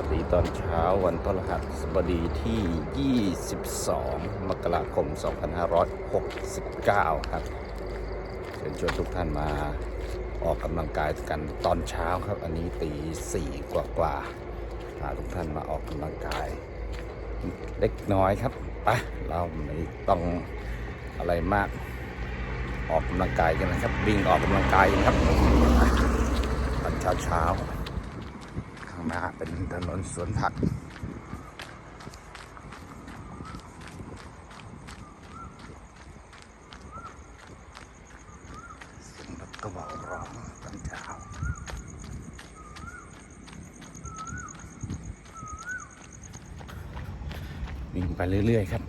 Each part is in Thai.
วัสดีตอนเช้าวันพฤหัสบดีที่ 22 มกราคม 2569 ครับเชิญชวนทุกท่านมาออกกำลังกายกันตอนเช้าครับ อันนี้ตีสี่กว่ากว่าพาทุกท่านมาออกกำลังกาย เล็กน้อยครับไปเราไม่ต้องอะไรมากออกกำลังกายกันนะครับวิ่งออกกำลังกายกันครับตอนเช้าเช้า ๆข้างหน้าเป็นถนนสวนผักเสียงรถกระบะร้องตอนเช้าวิ่งไปเรื่อย ๆ ครับ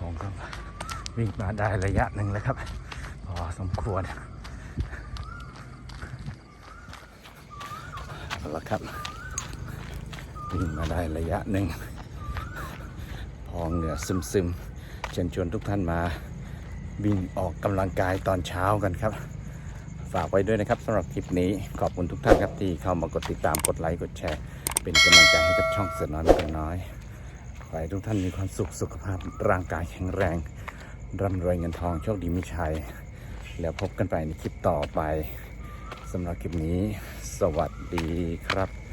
ผมก็ วิ่งมาได้ระยะหนึ่งแล้วครับ พอสมควรเอาละครับ วิ่งมาได้ระยะหนึ่ง พอเหงื่อซึมๆเชิญชวนทุกท่านมาวิ่งออกกำลังกายตอนเช้ากันครับ ฝากไว้ด้วยนะครับสำหรับคลิปนี้ขอบคุณทุกท่านครับที่เข้ามากดติดตามกดไลค์กดแชร์ เป็นกำลังใจให้กับช่องเสือน้อยเป็นน้อยขอให้ทุกท่านมีความสุขสุขภาพร่างกายแข็งแรง ร่ำรวยเงินทองโชคดีมิชัย แล้วพบกันไปในคลิปต่อไปสำหรับคลิปนี้ สวัสดีครับ